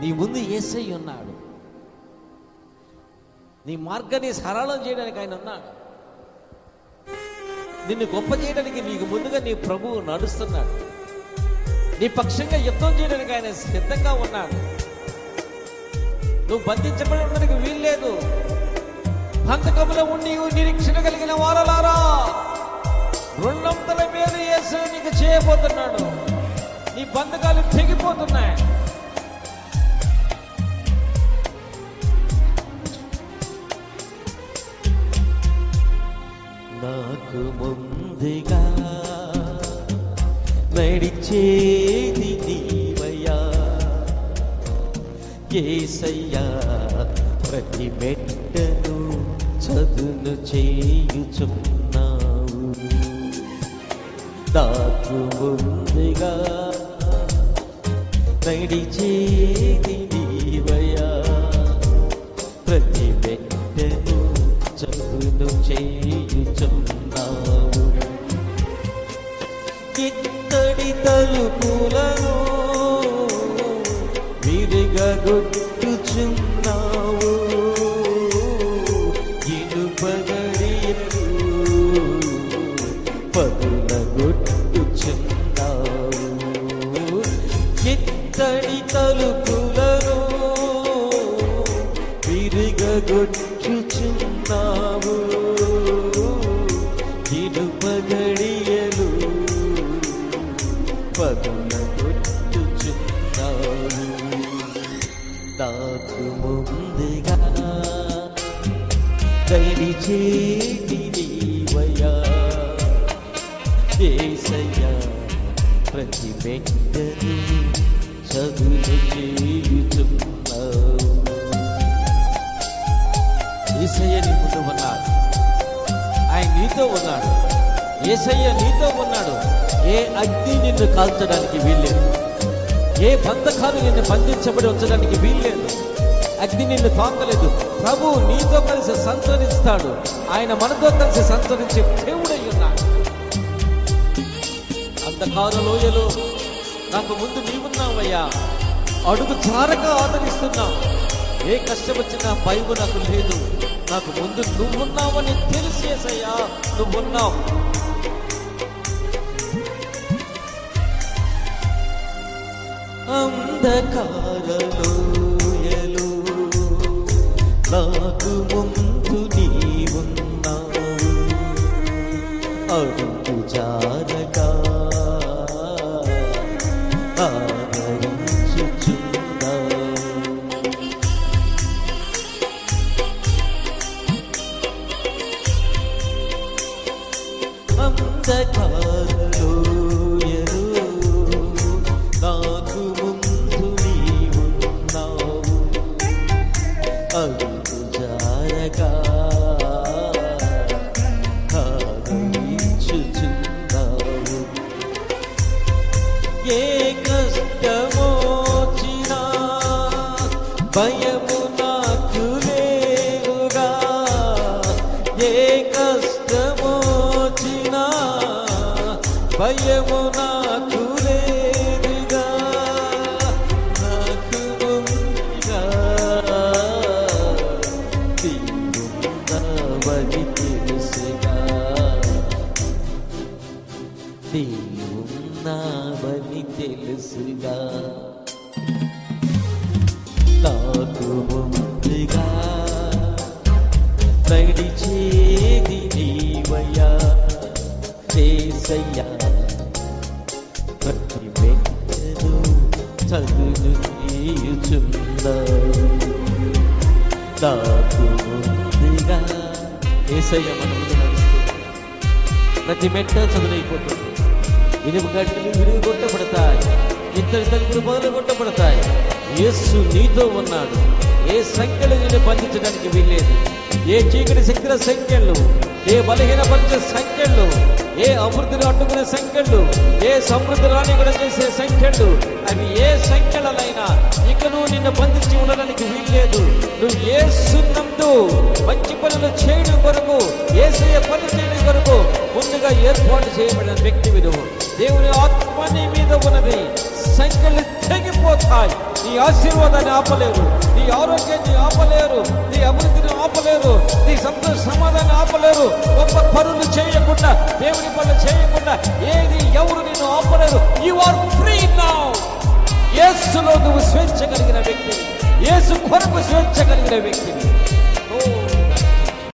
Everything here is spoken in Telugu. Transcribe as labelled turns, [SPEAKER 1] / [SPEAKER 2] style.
[SPEAKER 1] నీ ముందు ఏసై ఉన్నాడు. నీ మార్గాన్ని సరళం చేయడానికి ఆయన ఉన్నాడు. నిన్ను గొప్ప చేయడానికి నీకు ముందుగా నీ ప్రభువు నడుస్తున్నాడు. నీ పక్షంగా యుద్ధం చేయడానికి ఆయన సిద్ధంగా ఉన్నాడు. నువ్వు బంధించబడి వీల్లేదు హంతకములో ఉండి నిరీక్షణ కలిగిన వారలారా. రెండంతల మీద యేసు నీకు చేయబోతున్నాడు. నీ బంధకాలు తెగిపోతున్నాయి. నాకు ముందుగా నడిచేది నీవయ్యా. ఏసయ్యా ప్రతి మెట్టను చదును చేయుచున్నావు. నాకు ముందుగా నడిచేది నీవయ్యా. ప్రతి మెట్టను చదును చేయుచున్నావు ఇత్తడి తలుపులను విరిగొట్టుచున్నావు ఇనుపగడియలు పదులగొట్టుచున్నావు ఇత్తడి తలుపులను విరిగొట్టుచున్నావు పదులగొట్టుచున్నావు నాకు ముందుగా దయచేటి నీవయ్యా ఏసయ్యా ప్రతి మెట్టని చదువు చేయుచున్నావు ఏసయ్య నీ ముందు ఉన్నాడు ఆయన నీతో ఉన్నాడు. ఏసయ్య నీతో ఉన్నాడు. ఏ అగ్ని నిన్ను కాల్చడానికి వీల్లేదు. ఏ బంధకాలు నిన్ను బంధించబడి ఉంచడానికి వీల్లేదు. అగ్ని నిన్ను తాకలేదు. ప్రభు నీతో కలిసి సంచరిస్తాడు. ఆయన మనతో కలిసి సంచరించే దేవుడై ఉన్నాడు అంధకార లోయలో నాకు ముందు నీవున్నావయ్యా. అడుగు చారక ఆదరిస్తున్నావు. ఏ కష్టం వచ్చినా భయం నాకు లేదు. నాకు ముందు నువ్వున్నావని తెలిసేసయ్యా. నువ్వున్నావు. అంధకారలోయలు నాకు భయము నాకు లేవుగా ఏ కష్టమోచినా భయము నాకు లేదుగా నాకు ముందుగా తీరుందవని తెలుసుగా తెలుసుగా నాకు నడిచేది నీవయ్యా చేసయ్యా. ప్రతి మెట్టను చదును తీయుచున్నావు నాకు ముందుగా ఏసయ్య మన ముందు నడుస్తుంది ప్రతి మెట్ట చదునైపోతుంది. ఇనుము గడ్డలు విరుగు కొట్టబడతాయి ఇద్దరు తలుపులు మొదలు కొట్టబడతాయి యేసు నీతో ఉన్నాడు. ఏ సంఖ్యలు నేను బంధించడానికి వీల్లేదు. ఏ చీకటి శక్తుల సంఖ్యలు ఏ బలహీనపరిచే సంఖ్యలు ఏ అభివృద్ధిని అడ్డుకునే సంఖ్యలు ఏ సమృద్ధి రాని కూడా చేసే సంఖ్యలు అవి ఏ సంఖ్యలైనా ఇక నువ్వు నిన్ను బంధించి ఉండడానికి వీల్లేదు. నువ్వు ఏ సున్నందు మంచి పనులు చేయడం కొరకు ఏసయ పనులు చేయడం కొరకు ముందుగా ఏర్పాటు చేయబడిన వ్యక్తి విధువు దేవుని ఆత్మని మీద ఉన్నది. సంఖ్యలు తెగిపోతాయి. నీ ఆశీర్వాదాన్ని ఆపలేరు. నీ ఆరోగ్యాన్ని ఆపలేరు. నీ అభివృద్ధిని ఆపలేరు. నీ సంతోష సమాధాన్ని ఆపలేరు. గొప్ప పనులు చేయకుండా దేవుని పనులు చేయకుండా ఏది ఎవరు నిన్ను ఆపలేరు. యు ఆర్ ఫ్రీ నౌ యేసులో నువ్వు స్వేచ్ఛ కలిగిన వ్యక్తి. యేసు కొరకు స్వేచ్ఛ కలిగిన వ్యక్తివి